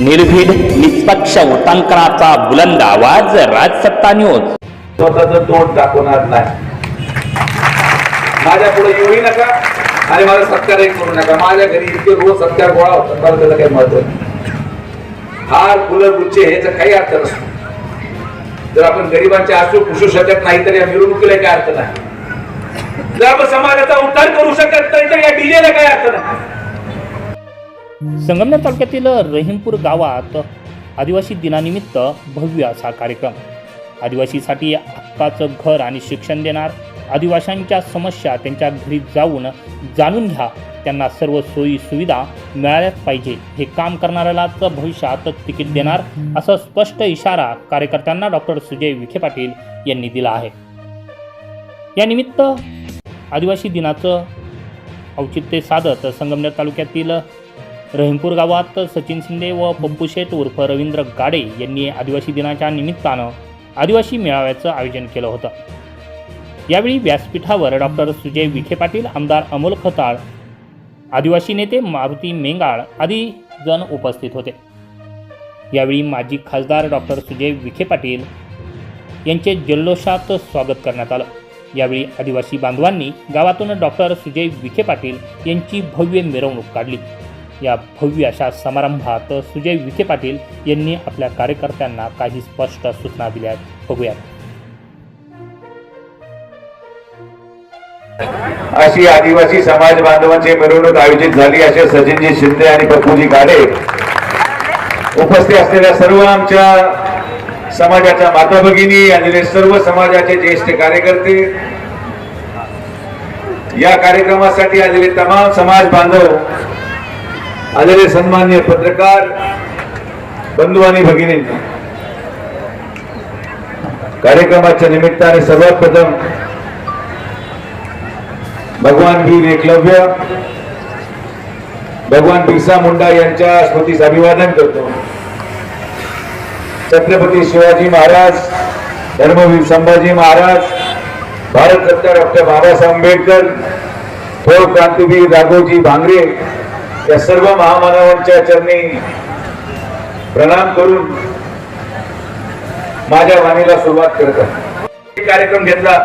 निर्भीड निष्पक्ष उटांकनाचा बुलंद आवाज राजसत्ता न्यूज स्वतःच तोंड दाखवणार नाही. माझ्या पुढे येऊही नका आणि माझा सत्कारही करू नका. माझ्या घरी इतके रोज सत्कार गोळा होता मला त्याला काही महत्त्व नाही. हार फुलं गुच्छे ह्याचा काही अर्थ नसतो. जर आपण गरिबांचे आसू पुसू शकत नाही तर या मिरवणुकीला काय अर्थ नाही. जर आपण समाजाचा उद्धार करू शकत नाही तर या डीजेला काय अर्थ नाही. संगमनेर तालुक्यातील रहीमपूर गावात आदिवासी दिनानिमित्त भव्य असा कार्यक्रम. आदिवासीसाठी हक्काचं घर आणि शिक्षण देणार आदिवाशांच्या समस्या त्यांच्या घरी जाऊन जाणून घ्या. त्यांना सर्व सोयी सुविधा मिळाल्याच पाहिजे. हे काम करणाऱ्यालाच भविष्यात तिकीट देणार असं स्पष्ट इशारा कार्यकर्त्यांना डॉक्टर सुजय विखे पाटील यांनी दिला आहे. यानिमित्त आदिवासी दिनाचं औचित्य साधत संगमनेर तालुक्यातील रहीमपूर गावात सचिन शिंदे व पप्पू शेठ उर्फ रवींद्र गाडे यांनी आदिवासी दिनाच्या निमित्तानं आदिवासी मेळाव्याचं आयोजन केलं होतं. यावेळी व्यासपीठावर डॉक्टर सुजय विखे पाटील आमदार अमोल खताळ आदिवासी नेते मारुती मेंगाळ आदी जण उपस्थित होते. यावेळी माजी खासदार डॉक्टर सुजय विखे पाटील यांचे जल्लोषात स्वागत करण्यात आलं. यावेळी आदिवासी बांधवांनी गावातून डॉक्टर सुजय विखे पाटील यांची भव्य मिरवणूक काढली. या भव्य अशा समारंभात सुजय विखे पाटील यांनी आपल्या कार्यकर्त्यांना काही स्पष्ट सूचना दिल्या बघूयात. अशी आदिवासी समाज बांधवांची मिरवणूक आयोजित झाली असे सचिनजी शिंदे आणि पप्पूजी गाडे उपस्थित असलेल्या सर्व आमच्या समाजाच्या माता भगिनी आणि सर्व समाजाचे ज्येष्ठ कार्यकर्ते या कार्यक्रमासाठी आलेले तमाम समाज बांधव आलेले सन्मान्य पत्रकार बंधू आणि भगिनी कार्यक्रमाच्या निमित्ताने सर्वात प्रथम भगवान वीर एकलव्य भगवान बिरसा मुंडा यांच्या स्मृतीस अभिवादन करतो. छत्रपती शिवाजी महाराज धर्मवीर संभाजी महाराज भारतरत्न डॉक्टर बाबासाहेब आंबेडकर थोर क्रांतीवीर राघोजी भांगरे या सर्व महामानवांच्या चरणी प्रणाम करून माझ्या वाणीला सुरुवात करत. आहे कार्यक्रम घेतला.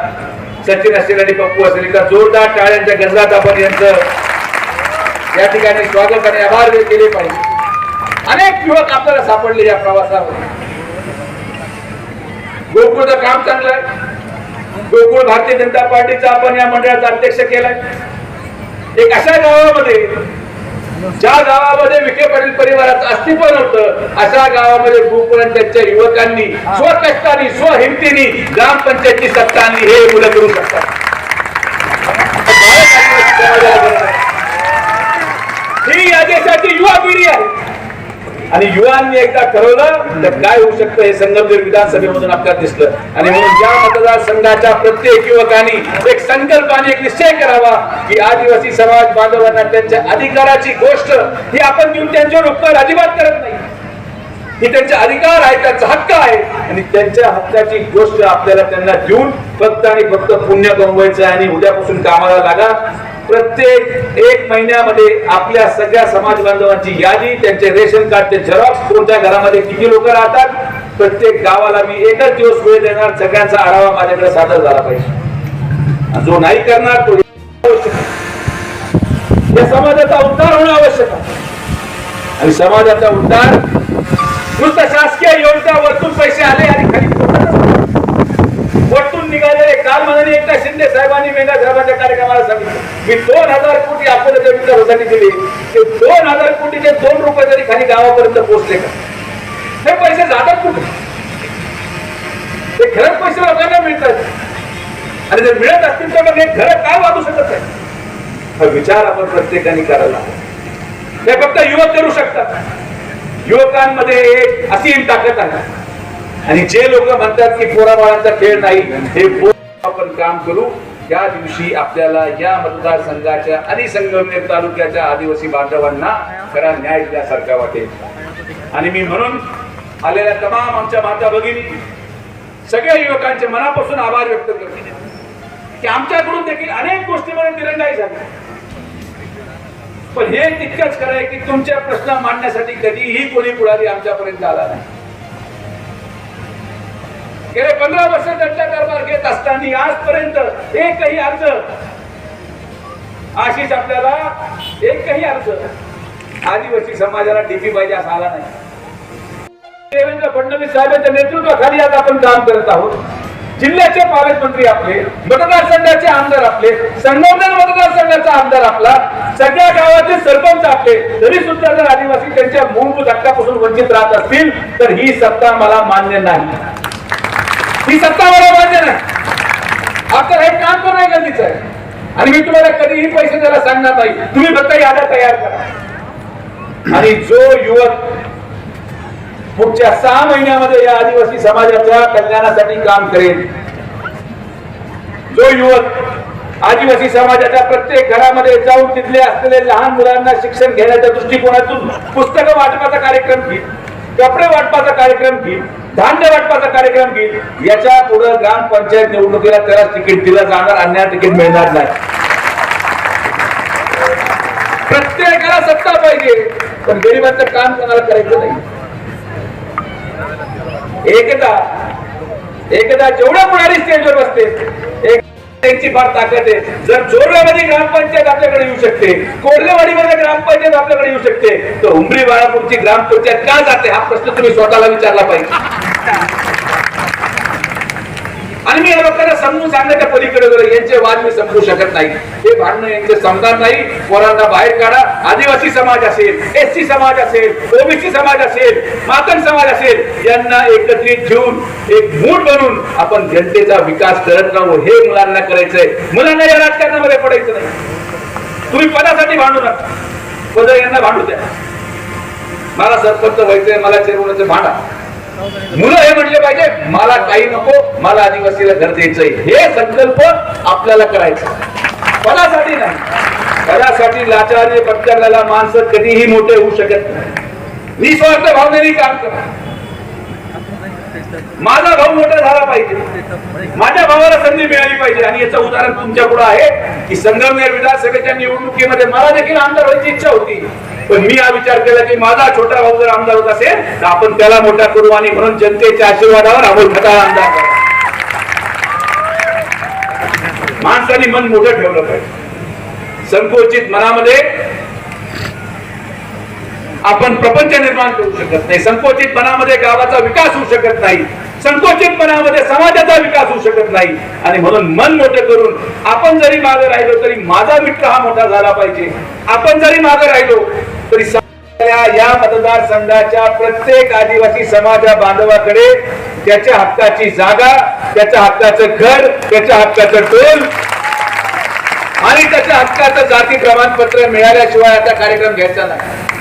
सचिन असेल आणि पप्पू असेल एका जोरदार टाळ्यांच्या गजरात आपण यांचं या ठिकाणी स्वागत आणि आभार केले पाहिजे. अनेक युवक आपल्याला सापडले या प्रवासामध्ये गोकुळचं काम चांगलं आहे गोकुळ भारतीय जनता पार्टीचा आपण या मंडळाचा अध्यक्ष केलाय. एक अशा गावामध्ये ज्या गावामध्ये विखे पाटील परिवाराचं अस्तित्व नव्हतं अशा गावामध्ये गोकुळांच्या त्यांच्या युवकांनी स्वकष्टाने स्वहिमतीने ग्रामपंचायतची सत्ता आणली हे मुलं करू शकतात. ही या देशाची युवा पिढी आहे. आणि युवांनी एकदा ठरवलं तर काय होऊ शकतं हे संगमनेर विधानसभेमधून आपल्याला दिसलं. आणि म्हणून या मतदारसंघाच्या प्रत्येक युवकांनी एक संकल्पाने एक निश्चय करावा की आदिवासी समाज बांधवांना त्यांच्या अधिकाराची गोष्ट ही आपण घेऊन त्यांच्यावर उपकार अजिबात करत नाही. ही त्यांचे अधिकार आहे त्यांचा हक्क आहे. आणि त्यांच्या हक्काची गोष्ट आपल्याला त्यांना देऊन फक्त आणि फक्त पुण्य कमवायचं आहे आणि उद्यापासून कामाला लागा. प्रत्येक एक महिन्यामध्ये आपल्या सगळ्या समाज बांधवांची यादी त्यांचे रेशन कार्डचे झेरॉक्स कोणत्या घरामध्ये किती लोक राहतात प्रत्येक गावाला मी एकच दिवस वेळ देणार सगळ्यांचा आढावा माझ्याकडे सादर झाला पाहिजे. जो नाही करणार तो या समाजाचा उद्धार होणं आवश्यक आहे. आणि समाजाचा उद्धार नुसतं शासकीय योजना वरतून पैसे आले आणि खाली निघालेले. काल म्हणाले एकदा शिंदे साहेबांनी मेघा साहेबांच्या कार्यक्रमाला सांगितलं. मी दोन हजार कोटी आपल्याला विकासासाठी दिले. ते दोन हजार कोटीचे दोन रुपये तरी खाली गावापर्यंत पोहोचले का? हे पैसे जातात कुठे? ते खरंच पैसे लोकांना मिळतात. आणि जर मिळत असतील तर मग हे खरं काय वाढू शकत नाही? हा विचार आपण प्रत्येकाने करायला हे फक्त युवक करू शकतात. युवकांमध्ये एक असीम ताकद आहे. आणि जे लोक म्हणतात की पोराबाळांचा खेळ नाही हे आपण काम करू. त्या दिवशी आपल्याला या मतदारसंघाच्या आणि संगमनेर तालुक्याच्या आदिवासी बांधवांना खरा न्याय दिल्यासारखा वाटेल. आणि मी म्हणून आलेल्या तमाम आमच्या माता भगिनी सगळ्या युवकांचे मनापासून आभार व्यक्त करते. की आमच्याकडून देखील अनेक गोष्टीमध्ये दिरंगाई झाली पण हे तितकंच खरं आहे की तुमच्या प्रश्न मांडण्यासाठी कधीही कोणी पुढारी आमच्यापर्यंत आला नाही. गेले पंधरा वर्ष त्यांचा दरबार घेत असताना आजपर्यंत एकही अर्ज आशिष आपल्याला एकही अर्ज आदिवासी समाजाला डीपी पाहिजे असा आला नाही. देवेंद्र फडणवीस साहेबांच्या नेतृत्वाखाली आज आपण काम करत आहोत. जिल्ह्याचे पालकमंत्री आपले मतदारसंघाचे आमदार आपले संगमनेर मतदारसंघाचा आमदार आपला सगळ्या गावाचे सरपंच आपले तरी सुद्धा जर आदिवासी त्यांच्या मूलभूत हक्कापासून वंचित राहत असतील तर ही सत्ता मला मान्य नाही. ही सत्ता मला मान्य नाही. आता हे काम करणं गरजेचं आहे. आणि मी तुम्हाला कधीही पैसे द्यायला सांगणार नाही. तुम्ही फक्त याद्या तयार करा. आणि जो युवक पुढच्या सहा महिन्यामध्ये या आदिवासी समाजाच्या कल्याणासाठी काम करेल जो युवक आदिवासी समाजाच्या प्रत्येक घरामध्ये जाऊन तिथले असलेले लहान मुलांना शिक्षण घेण्याच्या दृष्टिकोनातून पुस्तकं वाटपाचा कार्यक्रम घेईल कपडे वाटपाचा कार्यक्रम घेईल धान्य वाटपाचा कार्यक्रम घेईल. याच्यापुढे ग्रामपंचायत निवडणुकीला त्याला तिकीट दिलं जाणार अन्य तिकीट मिळणार नाही. प्रत्येकाला सत्ता पाहिजे पण गरिबांचं काम कोणाला करायचं नाही. एकदा एकदा जेवढ्या पुढारी स्टेजवर बसते एक त्यांची फार ताकद आहे. जर जोरवाडी ग्रामपंचायत आपल्याकडे येऊ शकते कोल्हेवाडीमध्ये ग्रामपंचायत आपल्याकडे येऊ शकते तर उमरी बाळापूरची ग्रामपंचायत का जाते हा प्रश्न तुम्ही स्वतःला विचारला पाहिजे. आणि मी या लोकांना समजून सांगण्याच्या पलीकडे गेलो यांचे वाद मी समजू शकत नाही. हे भांडणं यांचे समजणार नाही. पोरांना बाहेर काढा. आदिवासी समाज असेल एससी समाज असेल ओबीसी समाज असेल मातन समाज असेल यांना एकत्रित घेऊन एक मूठ बनून आपण जनतेचा विकास करत राहू. हे मुलांना करायचंय. मुलांना या राजकारणामध्ये पडायचं नाही. तुम्ही पदासाठी भांडू नका. पद यांना भांडू द्या. मला सरपंच व्हायचंय मला चेरवण्याचं भांडा. मुलं हे म्हटले पाहिजे मला काही नको मला आदिवासीला घर द्यायचंय. हे संकल्प आपल्याला करायचा पदासाठी नाही? पदासाठी लाचारी पत्करलेला माणसं कधीही मोठे होऊ शकत नाही. निस्वार्थ भावनेने काम करा. माझा भाऊ मोठा झाला पाहिजे. माझ्या भावाला संधी मिळाली पाहिजे. आणि याचं उदाहरण तुमच्यापुढे आहे की संगमनेर विधानसभेच्या निवडणुकीमध्ये मला देखील आमदार व्हायची इच्छा होती. पण मी हा विचार केला की माझा छोटा भाऊ जर आमदार होत असेल तर आपण त्याला मोठा करू आणि म्हणून जनतेच्या आशीर्वादावर अमोल खताळ आमदार माणसाने मन मोठं ठेवलं पाहिजे. संकोचित मनामध्ये आपण प्रपंच निर्माण करू शकत नाही. संकोचितपणामध्ये गावाचा विकास होऊ शकत नाही. संकोचितपणामध्ये समाजाचा विकास होऊ शकत नाही. आणि म्हणून मन मोठं करून आपण जरी मागे राहिलो तरी माझा मित्र हा मोठा झाला पाहिजे. आपण जरी मागे राहिलो तरी या मतदारसंघाच्या प्रत्येक आदिवासी समाजा बांधवाकडे त्याच्या हक्काची जागा त्याच्या हक्काचं घर त्याच्या हक्काचं टोल आणि त्याच्या हक्काचं जाती प्रमाणपत्र मिळाल्याशिवाय आता कार्यक्रम घ्यायचा नाही.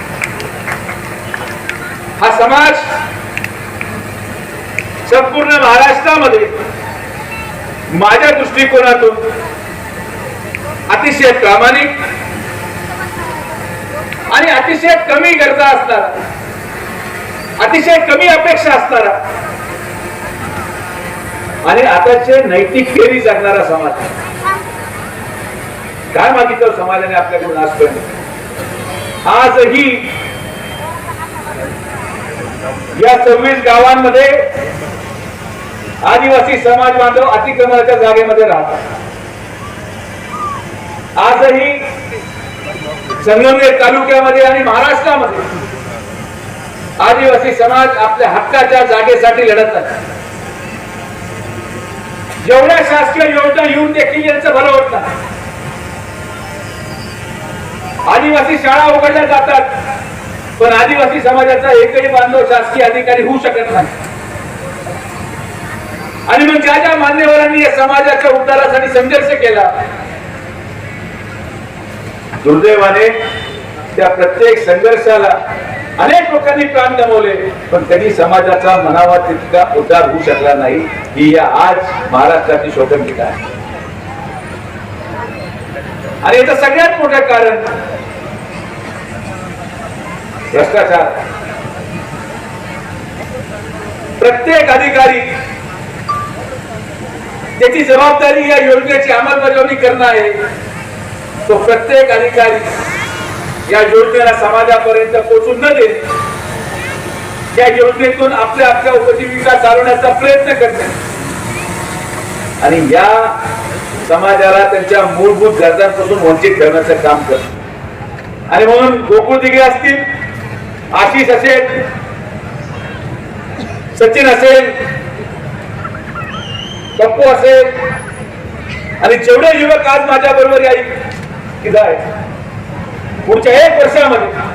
हा समाज संपूर्ण महाराष्ट्रामध्ये माझ्या दृष्टिकोनातून अतिशय प्रामाणिक आणि अतिशय कमी गरजा असणारा अतिशय कमी अपेक्षा असणारा आणि आताचे नैतिक फेरी जगणारा समाज. काय मागितलं समाजाने आपल्याकडून आजपर्यंत आजही या सव्वीस गावांमध्ये आदिवासी समाज बांधव अतिक्रमणाच्या जागेमध्ये राहतात. आजही संगमनेर तालुक्यामध्ये आणि महाराष्ट्रामध्ये आदिवासी समाज आपल्या हक्काच्या जागेसाठी लढत आहे जेवढ्या शासकीय योजना येऊन देखील यांचं भलं होत नाही. आदिवासी शाळा उघडल्या जातात. पण आदिवासी समाजाचा एकही बांधव शासकीय अधिकारी होऊ शकत नाही. आणि मग ज्या ज्या मान्यवरांनी या समाजाच्या उद्धारासाठी संघर्ष केला दुर्दैवाने त्या प्रत्येक संघर्षाला अनेक लोकांनी प्राण गमावले पण कधी समाजाचा मनावा तितका उद्धार होऊ शकला नाही ही या आज महाराष्ट्राची शोधन आहे. आणि याचं सगळ्यात मोठं कारण भ्रष्टाचार. प्रत्येक अधिकारी त्याची जबाबदारी या योजनेची अंमलबजावणी करणं आहे. तो प्रत्येक अधिकारी या योजनेला समाजापर्यंत पोचून न दे या योजनेतून आपल्या आपल्या उपजीविका चालवण्याचा प्रयत्न करते आणि या समाजाला त्यांच्या मूलभूत गरजांपासून वंचित ठेवण्याचं काम करत आणि म्हणून गोकुळ दिघे असतील आशिष असेल सचिन असेल पप्पू असेल आणि जेवढे युवक आज माझ्या बरोबर या पुढच्या एक वर्षामध्ये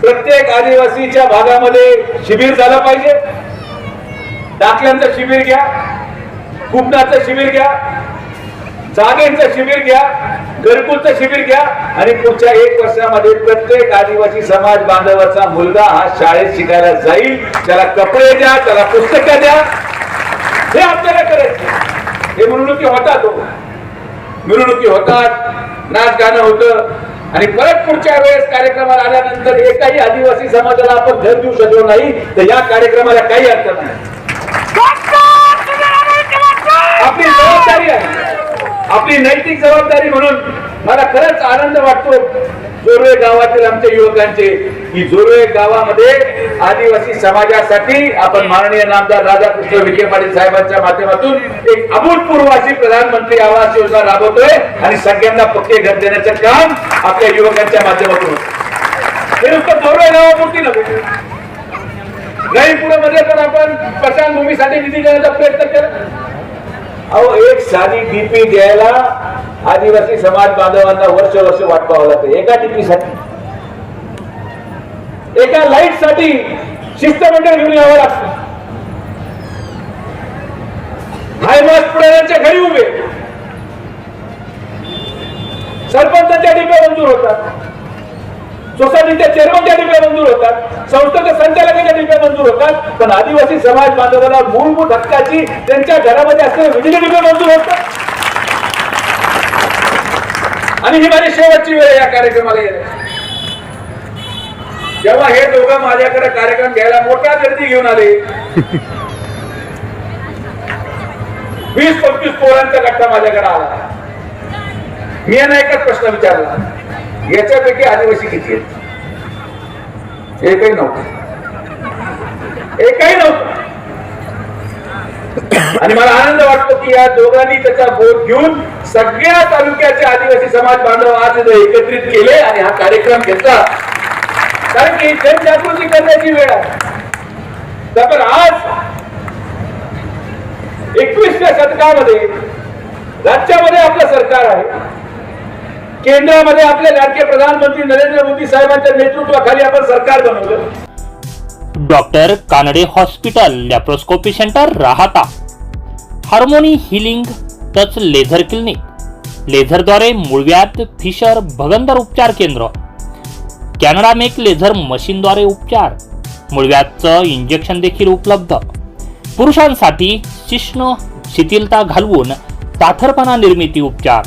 प्रत्येक आदिवासीच्या भागामध्ये शिबिर झालं पाहिजे. दाखल्यांचं शिबिर घ्या कुपनाचं शिबिर घ्या. जागेचं शिबिर घ्या घरकुलचं शिबिर घ्या आणि पुढच्या एक वर्षामध्ये प्रत्येक आदिवासी समाज बांधवाचा मुलगा हा शाळेत शिकायला जाईल. त्याला कपडे द्या त्याला पुस्तकं द्या. हे आपल्याला करायचं हे मिरवणुकी होतात हो. मिरवणुकी होतात नाच गाणं होतं. आणि परत पुढच्या वेळेस कार्यक्रमाला आल्यानंतर एकाही आदिवासी समाजाला आपण घर देऊ शकलो नाही तर या कार्यक्रमाला काही अर्थ नाही. आपली जबाबदारी आहे. आपली नैतिक जबाबदारी म्हणून मला खरंच आनंद वाटतो जोरवे गावातील आमच्या युवकांचे की जोरवे गावामध्ये आदिवासी समाजासाठी आपण माननीय नामदार राधाकृष्ण विखे पाटील साहेबांच्या माध्यमातून एक अभूतपूर्व अशी प्रधानमंत्री आवास योजना राबवतोय आणि सगळ्यांना पक्के घर देण्याचं काम आपल्या युवकांच्या माध्यमातून हे नुसतं जोरवे गावापुरती नको मध्ये पण आपण स्मशानभूमीसाठी निधी देण्याचा प्रयत्न केला. अहो एक साधी डीपी द्यायला आदिवासी समाज बांधवांना वर्ष वर्ष वाट पाहावं लागतं. एका डीपी साठी. एका लाइटसाठी शिस्तमंडळ घेऊन यावं लागतं. हायमास पुढाऱ्यांच्या घरी उभे. सरपंचाच्या डिप्या मंजूर होतात. सोसायटीच्या चेअरमनच्या डिप्या मंजूर होतात. संस्थेच्या संचालकाच्या डिप्या मंजूर होतात. पण आदिवासी समाज बांधवाला मूलभूत हक्काची त्यांच्या घरामध्ये असलेल्या विजेच्या डिपे मंजूर होतात. आणि ही माझी शेवटची वेळ या कार्यक्रमाला येणार जेव्हा हे दोघं माझ्याकडे कार्यक्रम घ्यायला मोठा गर्दी घेऊन आले वीस पंचवीस पोरांचा गट्टा माझ्याकडे आला. मी यांना एकच प्रश्न विचारला. याच्यापैकी आदिवासी किती आहेत? एकही नव्हतं. एकही नव्हतं. आणि मला आनंद वाटतो की या दोघांनी त्याचा बोध घेऊन सगळ्या तालुक्याचे आदिवासी समाज बांधव आज एकत्रित केले आणि हा कार्यक्रम घेतला. कारण की जनजागृती करण्याची वेळ आहे. तर आज एकवीसव्या शतकामध्ये राज्यामध्ये आपलं सरकार आहे. केंद्रामध्ये आपले लाडके प्रधानमंत्री नरेंद्र मोदी साहेबांच्या नेतृत्वाखाली आपण सरकार बनवलं. Doctor Kanade hospital laparoscopy centre Rahata. Harmony healing touch laser clinic. लेझरद्वारे मुळव्यात फिशर भगंदर उपचार केंद्र. कॅनडा मेक लेझर मशीनद्वारे उपचार. मुळव्यातचं इंजेक्शन देखील उपलब्ध. पुरुषांसाठी शिष्ण शिथिलता घालवून ताठरपणा निर्मिती उपचार.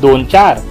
दोन चार